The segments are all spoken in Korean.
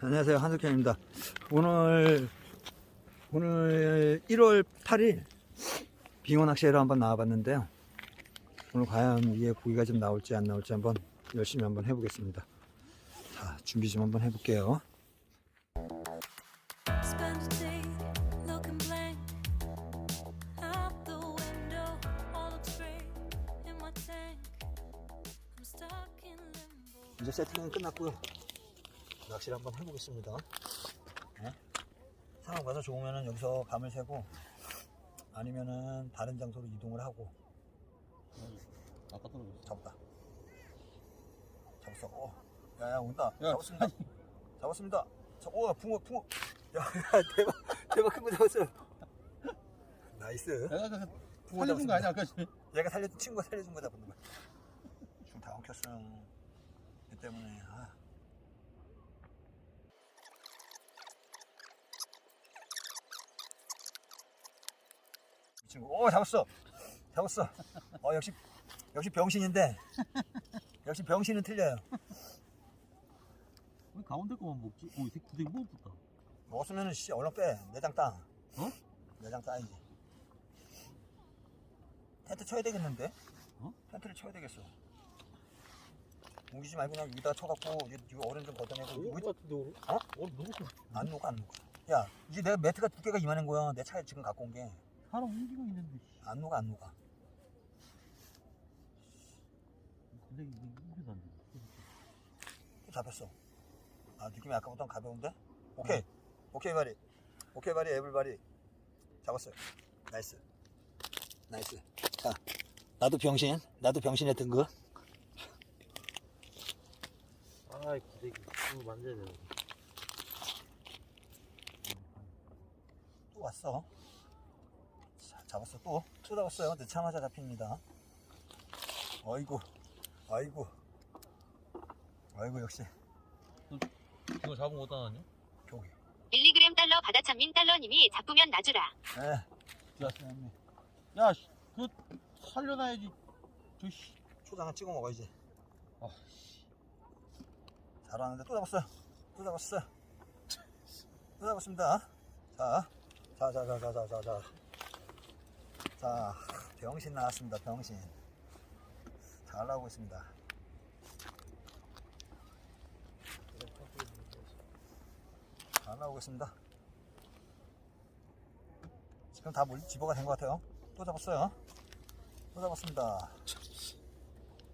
안녕하세요. 한석현입니다. 오늘 오늘 1월 8일 빙어 낚시회로 한번 나와봤는데요. 오늘 과연 위에 고기가 좀 나올지 안 나올지 한번 열심히 한번 해보겠습니다. 자 준비 좀 한번 해볼게요. 이제 세팅은 끝났고요 낚시를 한번 해보겠습니다 네? 상황 봐서 좋으면 여기서 밤을 새고 아니면은 다른 장소로 이동을 하고 아까 떨어졌어. 잡았다. 잡았어. 어. 야, 야, 온다. 야, 잡았습니다. 잡았습니다. 자, 오, 붕어, 붕어. 야, 야, 대박, 대박 큰 거 잡았어요. 나이스. 내가 그 붕어 살려준 거 아니야 아까 전에? 얘가 살려준 친구가 살려준 거다 보는 거야. 지금 다 엉켰어요. 이 때문에. 아. 친구, 오 잡았어, 잡았어. 어 역시 역시 병신인데 역시 병신은 틀려요. 왜 가운데 거만 먹지? 오, 이 새끼 되게 무겁다. 먹었으면은 씨 얼른 빼 내장 땅. 어? 내장 따이지. 텐트 쳐야 되겠는데? 어? 텐트를 쳐야 되겠어. 옮기지 말고 그냥 여기다 쳐갖고 이- 이거 얼음 좀 걷어내고 오, 이거 같은데 오늘? 어? 누구 거? 안 녹아 안 녹아. 야 이제 내가 매트가 두께가 이만한 거야. 내 차에 지금 갖고 온 게 안 사람 움직이고 있는데. 씨. 녹아 안 녹아. 근데 이게 입에도 안 돼. 또 잡혔어. 아 느낌이 아까보다 가벼운데? 오케이 오케이 바리 오케이 바리 에블바리 잡았어요. 나이스 나이스. 자 나도 병신 나도 병신의 등급. 아, 이 새끼 이거 만져야 돼. 또 왔어. 자, 잡았어 또. 또 잡았어요. 늦자마자 잡힙니다. 어이구, 아이고, 아이고 역시 이거 잡은 거 어디다 놨냐? 저기. 1,2g 달러 받아참민 달러님이 잡으면 놔주라. 네. 야, 야, 씨, 그거 살려놔야지. 저 씨. 초장을 찍어 먹어야지. 아, 잘하는데 또 잡았어요. 또 잡았어요. 또 잡았습니다. 자, 자, 자, 자, 자, 자, 자, 자. 자, 병신 나왔습니다. 병신. 잘 나오고 있습니다. 잘 나오고 있습니다. 지금 다 물, 집어가 된 것 같아요. 또 잡았어요. 또 잡았습니다.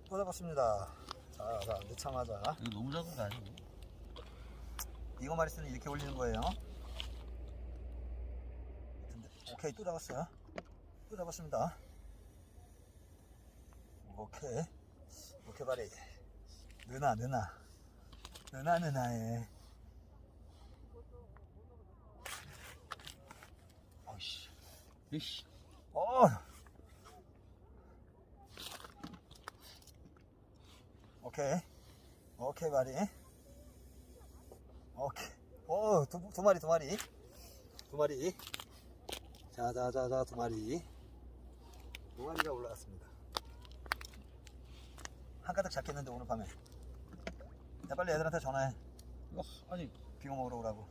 또 잡았습니다. 자, 자, 늦자마자. 이거 너무 작은 거 아니고? 이거 말했으면 이렇게 올리는 거예요. 오케이, 또 잡았어요. 또 잡았습니다. 오케이. 오케이, 바리. 느나, 느나. 느나, 느나에. 어이씨. 이씨. 어! 오케이. 오케이, 바리. 오케이. 오, 두, 두 마리, 두 마리. 두 마리. 자, 자, 자, 자, 두 마리. 두 마리가 올라갔습니다. 한 가득 잡겠는데, 오늘 밤에. 야, 빨리 애들한테 전화해. 이거 아니 빙어 먹으러 오라고.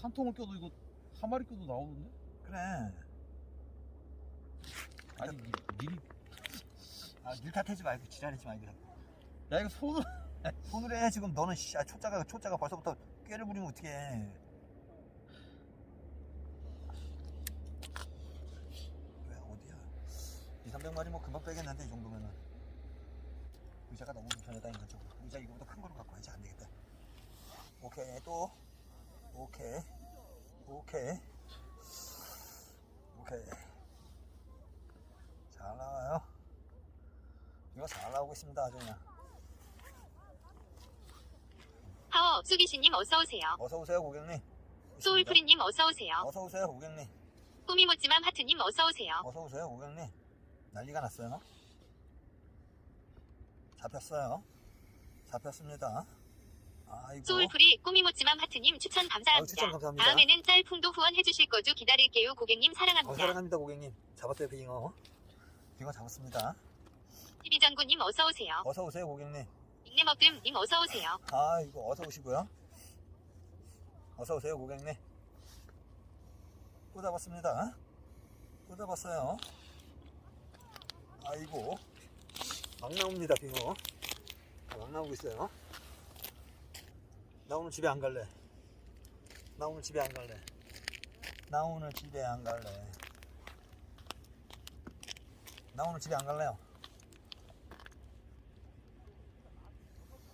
한 통을 껴도 이거 한 마리 껴도 나오는데? 그래. 아니 니- 미리. 아, 일 탓하지 말고, 지랄하지 말고. 야 이거 손을. 손으로 해, 지금 너는, 씨, 아, 초짜가, 초짜가 벌써부터 꾀를 부리면 어떡해. 왜, 어디야? 2, 300마리 뭐 금방 빼겠는데, 이 정도면은. 의자가 너무 불편하다, 이거죠. 의자 이거보다 큰 거로 갖고 와야지, 안 되겠다. 오케이, 또. 오케이. 오케이. 오케이. 잘 나와요. 이거 잘 나오고 있습니다, 아주 그냥. 하오, 수기씨님 어서오세요. 어서오세요, 고객님. 소울프리님 어서오세요. 어서오세요, 고객님. 꾸미모찌맘 하트님 어서오세요. 어서오세요, 고객님. 난리가 났어요. 잡혔어요. 잡혔습니다. 아이고. 소울프리 꾸미모찌맘 하트님 추천 아유, 감사합니다. 추천 감사합니다. 다음에는 짤풍도 후원해 주실 거죠 기다릴게요 고객님 어, 사랑합니다. 사랑합니다, 고객님. 잡았어요, 빙어. 빙어 잡았습니다. TV전구님 어서오세요. 어서오세요, 고객님. 닉네임 업금 님 어서 오세요. 아 이거 어서 오시고요 어서 오세요 고객님 또 잡았어요 아이고. 막 나옵니다 빙어. 막 나오고 있어요. 나 오늘 집에 안 갈래. 나 오늘 집에 안 갈래. 나 오늘 집에 안 갈래. 나 오늘 집에 안 갈래요.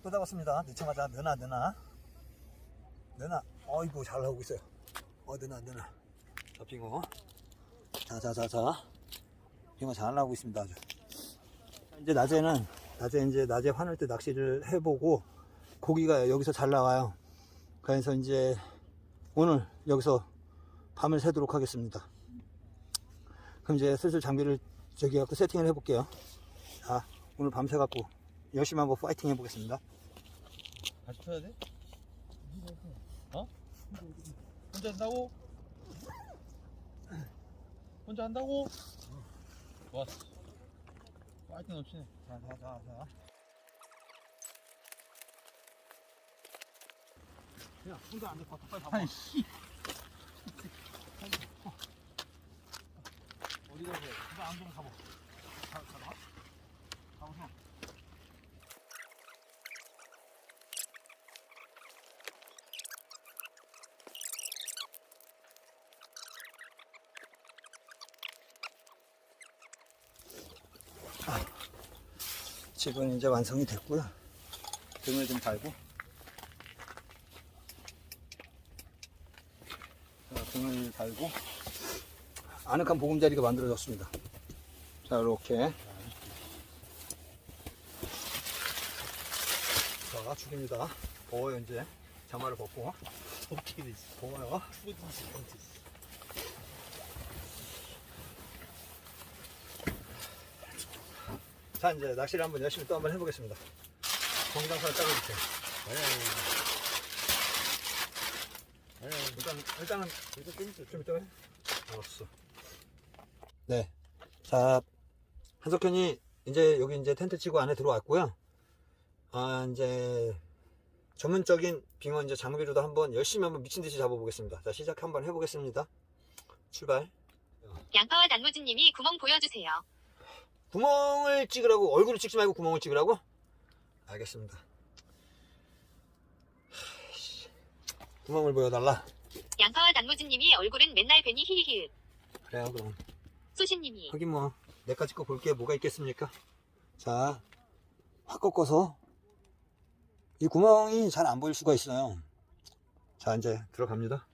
또 잡았습니다. 늦자마자 느나 느나. 느나. 어이구 잘 나오고 있어요. 어 느나 느나. 자 빙어. 자자자자 빙어 잘 나오고 있습니다. 아주 이제 낮에는 낮에 이제 낮에 화낼 때 낚시를 해보고 고기가 여기서 잘 나와요. 그래서 이제 오늘 여기서 밤을 새도록 하겠습니다. 그럼 이제 슬슬 장비를 저기 갖고 세팅을 해볼게요. 자 오늘 밤새 갖고 열심히 한번 파이팅 해보겠습니다. 같이 쳐야 돼? 어? 혼자 한다고? 혼자 한다고? 좋았어. 파이팅 넘치네. 자, 자, 자, 자. 야, 혼자 안 돼. 빨리 가봐. 아니, 씨. 어디 돼? 혼자 안 되면. 가, 가봐. 가보세요. 집은 이제 완성이 됐고요. 등을 좀 달고. 자, 등을 달고. 아늑한 보금자리가 만들어졌습니다. 자, 이렇게. 자, 죽입니다. 더워요, 이제. 자마를 벗고. 더워요. 추워지지, 뻔지. 자, 이제 낚시를 한번 열심히 또 한번 해보겠습니다. 공장사를 따라주세요. 일단, 일단은, 이거 좀. 좀 이따 해. 알았어. 네. 자, 한석현이 이제 여기 이제 텐트 치고 안에 들어왔고요. 아, 이제 전문적인 빙어 이제 장비로도 한번 열심히 한번 미친 듯이 잡아보겠습니다. 자, 시작 한번 해보겠습니다. 출발. 양파와 단무지님이 구멍 보여주세요. 구멍을 찍으라고, 얼굴을 찍지 말고 구멍을 찍으라고? 알겠습니다. 하이씨. 구멍을 보여달라. 양파와 단무지님이 얼굴은 맨날 뵈니 히히히. 그래요, 그럼. 소신님이 하긴 뭐 내까지 거 볼 게 뭐가 있겠습니까 자 확 꺾어서 이 구멍이 잘 안 보일 수가 있어요 자 이제 들어갑니다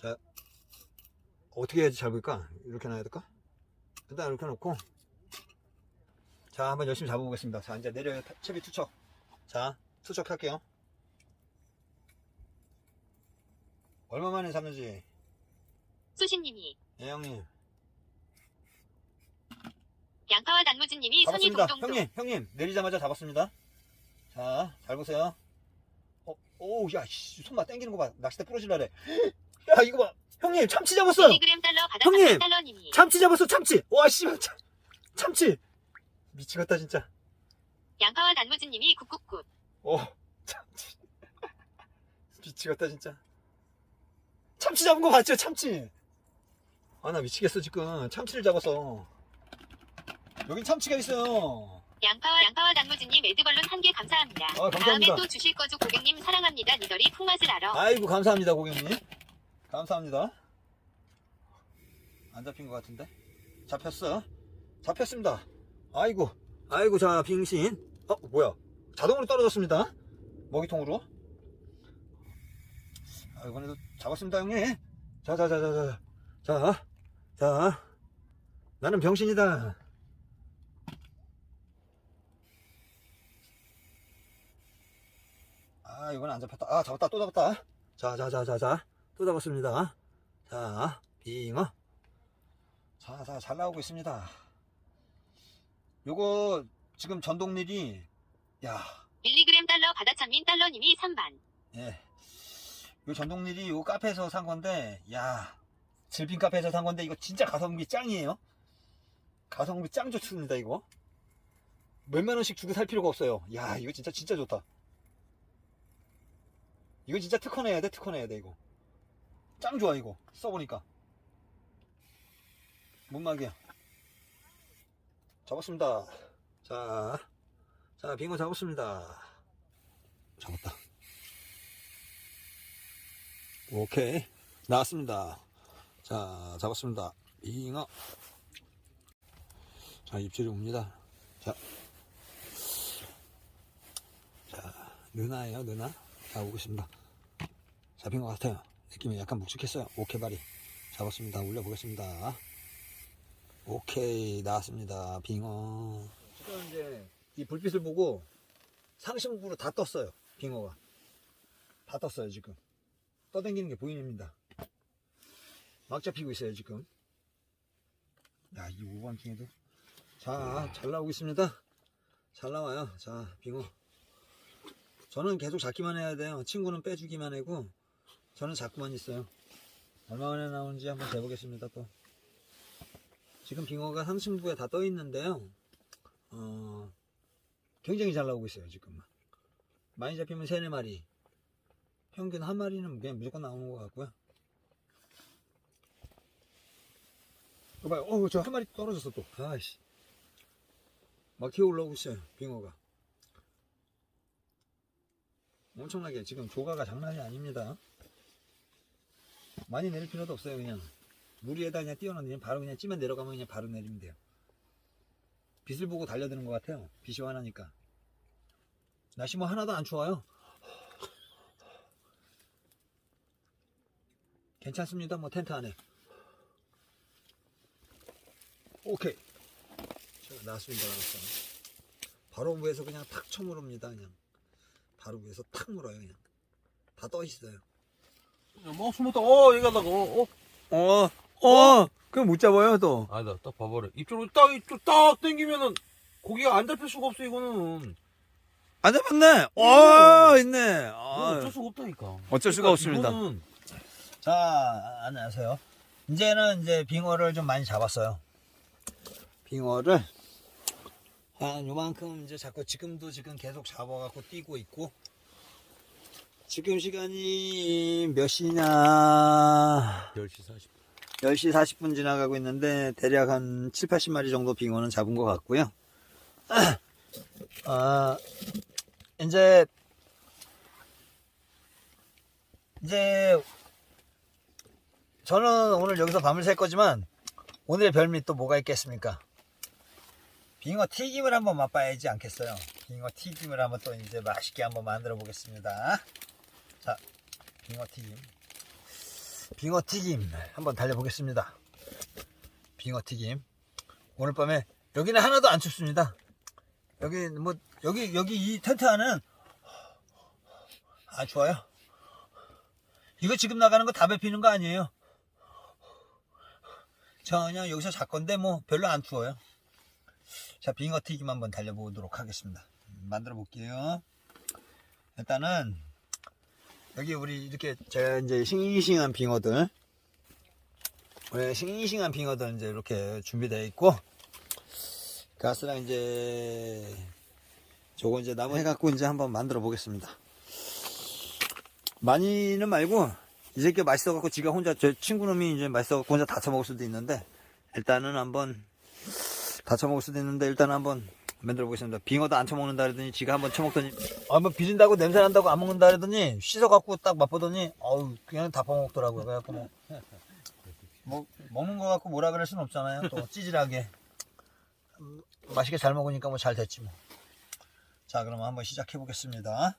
자 어떻게 해야지 잘 보일까 이렇게 놔야 될까 일단 이렇게 놓고 자 한번 열심히 잡아보겠습니다 자 이제 내려요 채비 투척 자 투척 할게요 얼마 만에 잡는지 소신님이 예 형님 양파와 단무지님이 손이 잡았습니다. 동동동. 형님, 형님, 내리자마자 잡았습니다. 자, 잘 보세요. 어, 오, 야, 씨, 손만 당기는 거 봐. 낚싯대 부러질라 그래. 야, 이거 봐. 형님, 참치 잡았어! 달러 형님! 달러님이 참치 잡았어, 참치! 와, 씨, 참, 참치! 미치겠다, 진짜. 양파와 단무지님이 굿굿굿. 오, 참치. 미치겠다, 진짜. 참치 잡은 거 봤죠, 참치? 아, 나 미치겠어, 지금. 참치를 잡았어. 여긴 참치가 있어요. 양파와 양파와 단무지님 에드벌룬 한 개 감사합니다. 아, 감사합니다. 다음에 또 주실 거죠 고객님 사랑합니다. 니더리 풍맛을 알아. 아이고 감사합니다 고객님 감사합니다 안 잡힌 것 같은데 잡혔어 잡혔습니다 아이고. 아이고 자 빙신. 어 뭐야? 자동으로 떨어졌습니다. 먹이통으로. 아 이번에도 잡았습니다 형님. 자자자자자 자 자 나는 병신이다. 아 이건 안 잡혔다. 아 잡았다. 또 잡았다. 자자자자자. 또 잡았습니다. 자 빙어. 자자 잘 나오고 있습니다 요거 지금 전동릴이 야 밀리그램 달러 바다참민 달러님이 3반. 예. 요 전동릴이 요 카페에서 산 건데, 야, 질빈 카페에서 산 건데, 이거 진짜 가성비 짱이에요. 가성비 짱 좋습니다, 이거. 몇만 원씩 주고 살 필요가 없어요. 야, 이거 진짜 진짜 좋다. 이거 진짜 특허 내야 돼, 특허 내야 돼, 이거. 짱 좋아, 이거. 써보니까. 문막이야. 잡았습니다. 자, 자, 빙어 잡았습니다. 잡았다. 오케이. 나왔습니다. 자, 잡았습니다. 빙어. 자, 입질이 옵니다. 자. 자, 느나예요, 느나. 자, 오겠습니다. 잡힌 것 같아요. 느낌이 약간 묵직했어요. 발이. 잡았습니다. 올려보겠습니다. 오케이, 나왔습니다. 빙어. 지금 이제 이 불빛을 보고 상승부로 다 떴어요. 빙어가. 다 떴어요, 지금. 떠당기는 게 보입니다. 막 잡히고 있어요, 지금. 야, 이 5번 중에도. 자, 잘 나오고 있습니다. 잘 나와요. 자, 빙어. 저는 계속 잡기만 해야 돼요. 친구는 빼주기만 하고, 저는 잡고만 있어요. 얼마 만에 나오는지 한번 재보겠습니다, 또. 지금 빙어가 상승부에 다 떠 있는데요. 어, 굉장히 잘 나오고 있어요, 지금. 많이 잡히면 세네 마리. 평균 한 마리는 그냥 무조건 나오는 것 같고요. 이거 봐요. 어우, 저 한 마리 떨어졌어, 또. 아이씨. 막 튀어 올라오고 있어요, 빙어가. 엄청나게 지금 조가가 장난이 아닙니다. 많이 내릴 필요도 없어요, 그냥. 물 위에다 그냥 띄워놓으면 바로 그냥 찌면 내려가면 그냥 바로 내리면 돼요. 빛을 보고 달려드는 것 같아요. 빛이 환하니까. 날씨 뭐 하나도 안 추워요. 괜찮습니다. 뭐 텐트 안에. 오케이. 자, 나왔습니다. 바로 위에서 그냥 탁 쳐물읍니다. 그냥. 바로 위에서 탁 물어요. 그냥. 다 떠 있어요. 뭐 숨었다. 어, 나가. 어, 어. 어, 어, 그럼 못 잡아요, 또. 아니다, 딱 봐봐라. 입쪽으로 딱, 이쪽 딱 당기면은 고기가 안 잡힐 수가 없어, 이거는. 안 잡았네. 와, 있네. 이건 아, 어쩔 수가 없다니까. 어쩔 수가 없습니다. 이거는 자, 안녕하세요. 이제는 이제 빙어를 좀 많이 잡았어요. 빙어를 한 요만큼 이제 자꾸 지금도 지금 계속 잡아갖고 뛰고 있고 지금 시간이 몇 시냐 10시 40분. 10시 40분 지나가고 있는데 대략 한 7, 80마리 정도 빙어는 잡은 것 같고요. 아, 이제 이제 저는 오늘 여기서 밤을 샐 거지만 오늘의 별미 또 뭐가 있겠습니까? 빙어 튀김을 한번 맛봐야지 않겠어요? 빙어 튀김을 한번 또 이제 맛있게 한번 만들어 보겠습니다. 자, 빙어 튀김. 빙어 튀김 한번 달려보겠습니다. 빙어 튀김. 오늘 밤에 여기는 하나도 안 춥습니다. 여기 뭐 여기 여기 이 텐트 안은 아 좋아요. 이거 지금 나가는 거다 뱉히는 거 아니에요? 전혀 여기서 잘 건데 뭐 별로 안 추워요. 자 빙어 튀김 한번 달려보도록 하겠습니다. 음, 만들어 볼게요. 일단은 여기 우리 이렇게 제가 이제 싱싱한 빙어들 우리 싱싱한 빙어들 이제 이렇게 준비되어 있고 가스랑 이제 저거 이제 나무 해갖고 이제 한번 만들어 보겠습니다. 많이는 말고 이 새끼 맛있어갖고 지가 혼자 제 친구놈이 이제 맛있어갖고 혼자 다 처먹을 수도 있는데 일단은 한번 다 처먹을 수도 있는데 일단 한번 만들어 보겠습니다. 빙어도 안 처먹는다 그러더니 지가 한번 처먹더니 아뭐 비린다고 냄새 난다고 안 먹는다 그러더니 씻어갖고 딱 맛보더니 어우 그냥 다 퍼먹더라고요. 그래갖고 뭐, 뭐 먹는 거 갖고 뭐라 그럴 순 없잖아요. 또 찌질하게 음, 맛있게 잘 먹으니까 뭐 잘 됐지 뭐. 자 그럼 한번 시작해 보겠습니다.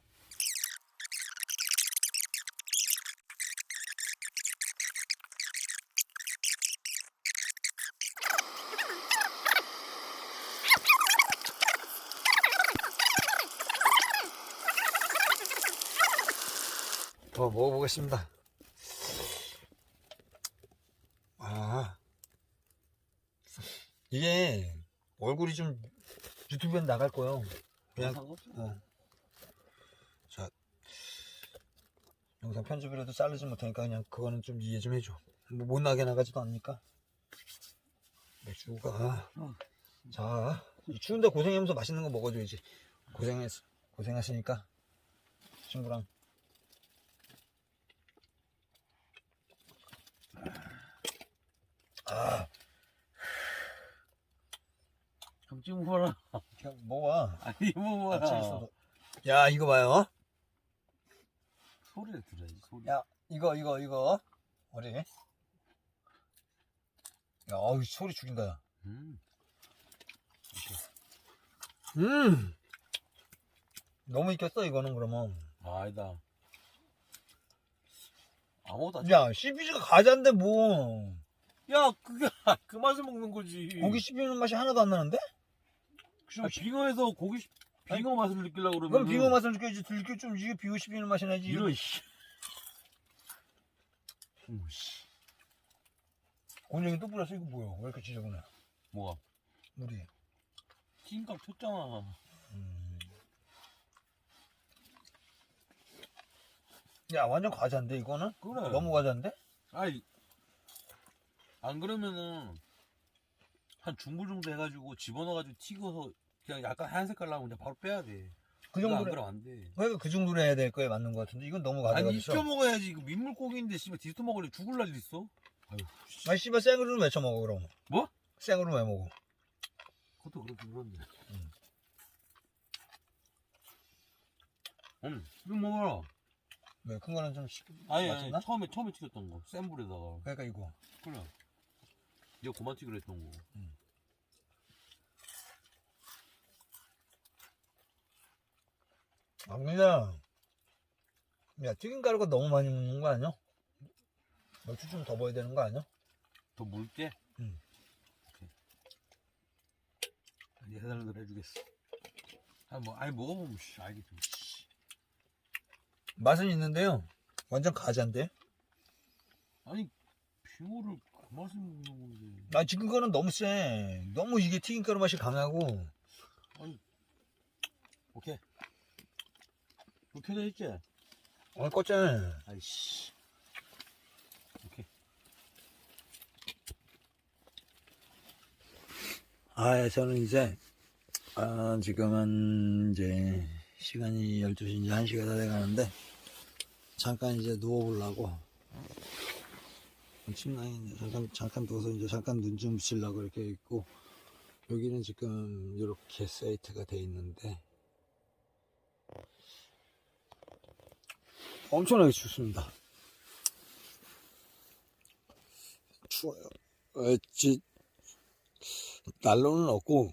더 먹어보겠습니다. 아, 이게 얼굴이 좀 유튜브에 나갈 거예요. 그냥. 어. 자, 영상 편집이라도 자르지 못하니까 그냥 그거는 좀 이해 좀 해줘. 뭐 못 나게 나가지도 않으니까. 맥주가 자이 추운데 고생하면서 맛있는 거 먹어줘야지. 고생했, 고생하시니까 친구랑. 아, 좀 찍어봐라. 그냥 먹어봐. 아니, 먹어봐라. 같이 있어도. 야, 이거 봐요. 소리를 들어야지, 소리. 야, 이거, 이거, 이거. 어디? 야, 어우, 소리 죽인다. 야. 음. 음! 너무 익혔어, 이거는, 그러면. 아니다. 아무것도 안 야, CBG가 과자인데, 뭐. 야, 그게, 그 맛을 먹는 거지. 고기 씹히는 맛이 하나도 안 나는데? 아, 빙어에서 고기, 씹- 빙어 맛을 느끼려고 그러면. 그럼 빙어 맛을 느껴야지. 들깨 좀, 이게 빙어 씹히는 맛이 나지. 이런, 씨. 어머, 씨. 곤영이 또 뿌렸어, 이거 뭐야? 왜 이렇게 지저분해? 뭐가? 물이. 찐값 쳤잖아. 음. 야, 완전 과자인데, 이거는? 그래. 너무 과자인데? 아이, 안 그러면은, 한 중불 정도 해가지고 집어넣어가지고 튀겨서 그냥 약간 하얀 색깔 나오면 이제 바로 빼야 돼. 그 그거 안 정도로. 그러면 안 돼. 그러니까 그 정도로 해야 될 거에 맞는 것 같은데, 이건 너무 과자가 아니. 익혀 먹어야지. 이거 민물고기인데, 씨발, 디스토 먹으려 죽을 날 있어? 아유, 씨. 아니, 씨발, 생으로는 왜 쳐 먹어, 그럼? 뭐? 생으로 왜 먹어? 그것도 그렇긴 그런데. 음. 음, 이거 먹어라. 왜, 큰 거는 좀 식, 아니, 아니, 맞췄나? 처음에, 처음에 튀겼던 거. 센 불에다가. 그러니까 이거. 그래. 이거 그만 튀기로 했던 거. 아, 그냥. 야, 튀김 가루가 너무 많이 먹는 거 아니야? 멸치 좀더 넣어야 되는 거 아니야? 더 묽게? 응. 오케이. 아니, 해달라는 대로 해주겠어. 아니, 뭐, 아니, 먹어보면, 씨, 알겠지. 씨. 맛은 있는데요. 완전 과자인데? 아니, 빙어를 그 맛을 먹는 건데. 아, 지금 거는 너무 세. 너무 이게 튀김가루 맛이 강하고. 오케이. 이거 켜져 있지? 오늘 껐잖아. 아이씨. 오케이. 아, 저는 이제, 아, 지금은 이제, 시간이 12시, 이제 1시가 다 돼가는데, 잠깐 이제 누워보려고, 이제 잠깐, 잠깐 누워서 이제 잠깐 눈 좀 붙이려고 이렇게 있고, 여기는 지금 이렇게 세이트가 돼 있는데, 엄청나게 춥습니다. 추워요. 어, 지, 난로는 없고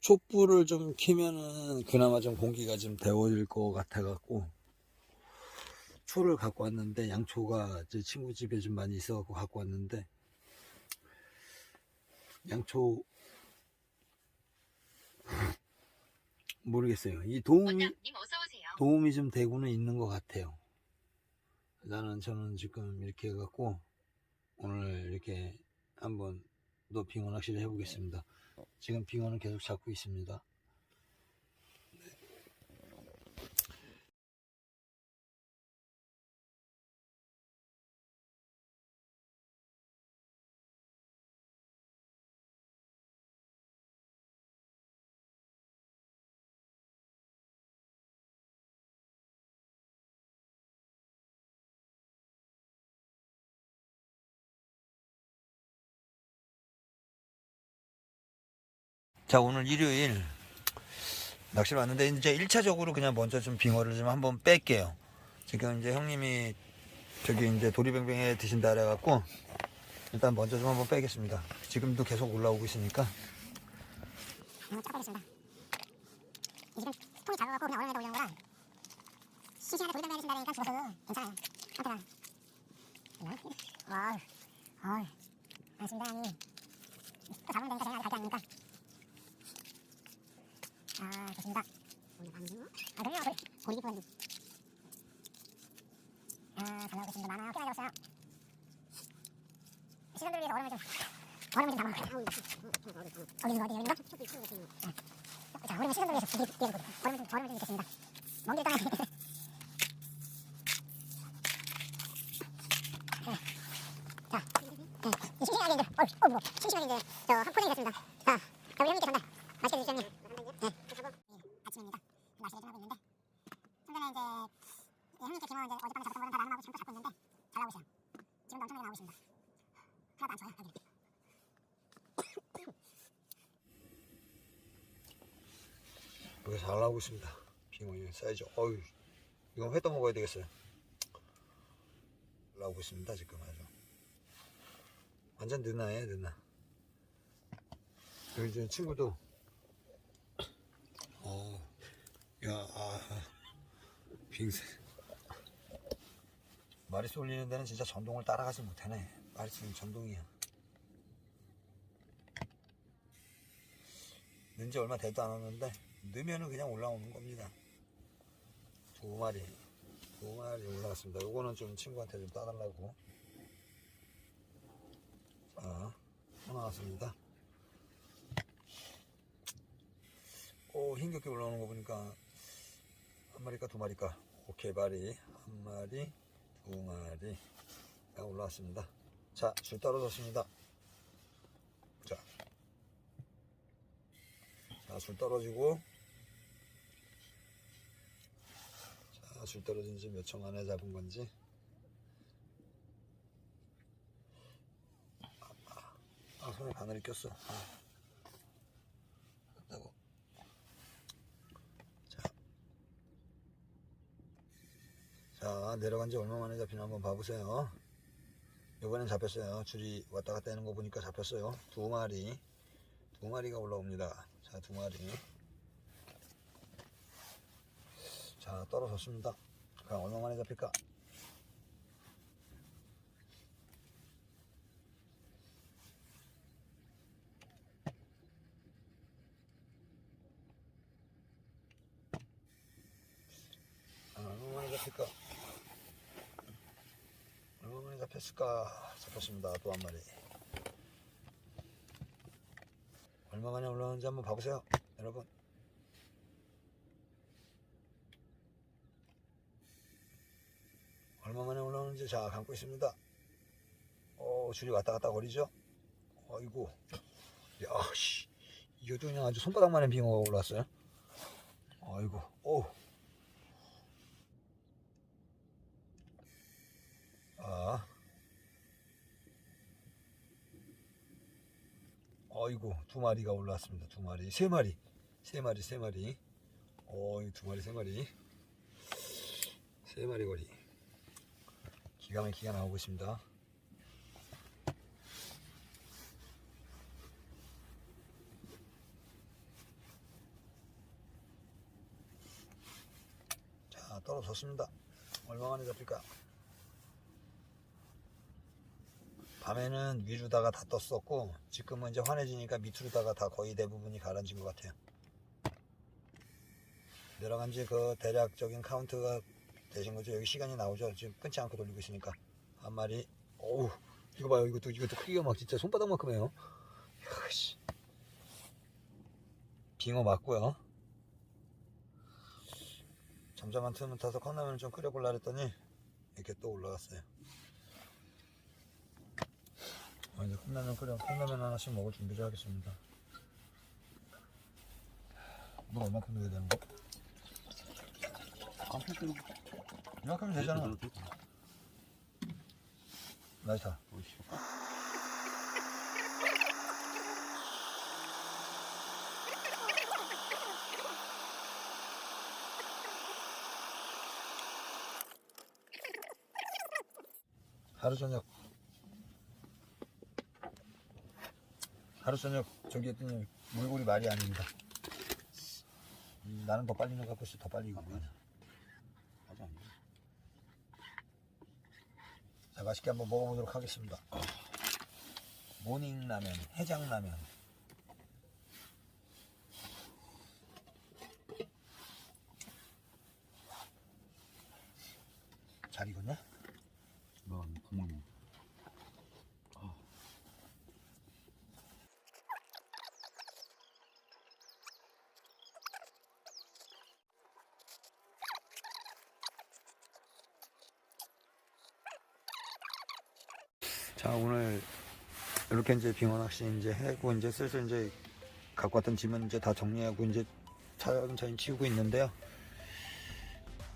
촛불을 좀 켜면은 그나마 좀 공기가 좀 데워질 것 같아 갖고 초를 갖고 왔는데 양초가 제 친구 집에 좀 많이 있어 갖고 갖고 왔는데 양초 모르겠어요 이 도움이. 도움이 좀 되고는 있는 것 같아요. 나는 저는 지금 이렇게 해갖고 오늘 이렇게 한번 또 빙어 낚시를 해보겠습니다. 지금 빙어는 계속 잡고 있습니다. 자 오늘 일요일 낚시를 왔는데 이제 1차적으로 그냥 먼저 좀 빙어를 좀 한번 뺄게요. 지금 이제 형님이 저기 이제 도리뱅뱅에 드신다 그래갖고 일단 먼저 좀 한번 빼겠습니다. 지금도 계속 올라오고 있으니까 음, 닦아야겠습니다. 이 지금 통이 작아갖고 그냥 얼음에다 올려놓은 거라 싱싱하게 돌담배 해주신다 니까 죽어서 괜찮아요. 상태가. 와, 어이, 안심다 아니. 또 잡으면 되니까 제가 아직 갈게 아닙니까? 아, 좋습니다. 아? 그래. 고리 깊은 아, 잘 나오겠습니다. 많아요. 꽤많이 잡았어요. 시간들을 위해서 얼음을 좀, 얼음을 좀 담아볼게요. 어디 있는 거, 어디 있는 거? 자, 얼음을 시간을 위해서 뒤에 얼음을 좀 얼음을 좀 넣겠습니다. 먼길 떠나. 자, 네. 이 싱싱하게 이제, 어, 어, 뭐, 싱싱하게 이제 저 한 포대 됐습니다. 자, 자, 우리 형님께 간다. 예, 형님 께 빙어 이제 어젯밤에 잡았던 거는 다 나눔하고 지금 또 잡고 있는데 잘 나오고 있어요. 지금도 엄청나게 나오고 있습니다. 하나도 안 쳐요, 여기. 여기 잘 나오고 있습니다. 빙어 이 사이즈. 어유, 이건 회 떠먹어야 되겠어요. 나오고 있습니다 지금 아주. 완전 느나예요 느나. 여기 저 친구도. 어, 야, 아, 빙새. 마리수 올리는 데는 진짜 전동을 따라가지 못하네. 마리수는 전동이야. 는지 얼마 되도 않았는데 넣으면은 그냥 올라오는 겁니다. 두 마리, 두 마리 올라갔습니다. 요거는 좀 친구한테 좀 따달라고. 자, 하나 왔습니다. 오, 힘겹게 올라오는 거 보니까 한 마리까 두 마리까. 오케이, 마리. 한 마리, 두 마리가 올라왔습니다. 자, 줄 떨어졌습니다. 자, 자, 줄 떨어지고. 자, 줄 떨어진 지 몇 초 만에 잡은 건지. 아, 아, 손에 바늘이 꼈어. 아. 꼈다고. 자. 자, 내려간 지 얼마 만에 잡히나 한번 봐보세요. 이번엔 잡혔어요. 줄이 왔다 갔다 하는 거 보니까 잡혔어요. 두 마리. 두 마리가 올라옵니다. 자, 두 마리. 자, 떨어졌습니다. 그럼 얼마 만에 잡힐까? 아, 얼마 만에 잡힐까? 얼마 만에 잡혔습니다. 또 한 마리. 얼마 만에 올라오는지 한번 봐보세요. 여러분. 얼마 만에 올라오는지 자 감고 있습니다. 어 줄이 왔다 갔다 거리죠. 어이구. 야 씨. 이것도 그냥 아주 손바닥만한 빙어가 올라왔어요. 아이고. 오. 아. 어이구 두 마리가 올라왔습니다. 두 마리, 세 마리, 세 마리, 세 마리. 어이 두 마리, 세 마리, 세 마리 거리. 기가 막히게 나오고 있습니다. 자 떨어졌습니다. 얼마 만에 잡힐까? 밤에는 위로다가 다 떴었고 지금은 이제 환해지니까 밑으로다가 다 거의 대부분이 가라앉은 것 같아요. 내려간 지 그 대략적인 카운트가 되신 거죠. 여기 시간이 나오죠. 지금 끊지 않고 돌리고 있으니까 한 마리. 오우 이거 봐요. 이것도 이것도 크기가 막 진짜 손바닥만큼 해요. 이야, 씨. 빙어 맞고요. 잠잠한 틈을 타서 컵라면을 좀 끓여볼라 했더니 이렇게 또 올라갔어요. 아, 이제 컵라면 끓여 컵라면 하나씩 먹을 준비를 하겠습니다. 너 얼마큼 넣어야 되는 거? 깜짝이야. 이만큼 되잖아. 나이스. 하루 저녁 하루 저녁 저기 했더니 물골이 말이 아닙니다. 음, 나는 더 빨리 있어 더 빨리 있어. 맞아. 자, 맛있게 한번 먹어보도록 하겠습니다. 모닝라면, 해장라면. 잘 익었냐? 너 국물 먹. 자, 오늘 이렇게 이제 빙어 낚시 이제 해고 이제 슬슬 이제 갖고 왔던 짐은 이제 다 정리하고 이제 차근차근 치우고 있는데요.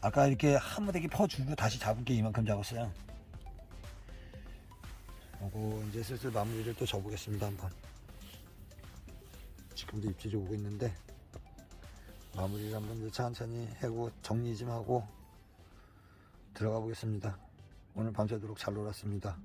아까 이렇게 한 무대기 퍼주고 다시 잡은 게 이만큼 잡았어요. 하고 이제 슬슬 마무리를 또 접보겠습니다 한번. 지금도 입질이 오고 있는데 마무리를 한번 이제 천천히 하고 정리 좀 하고 들어가 보겠습니다. 오늘 밤새도록 잘 놀았습니다.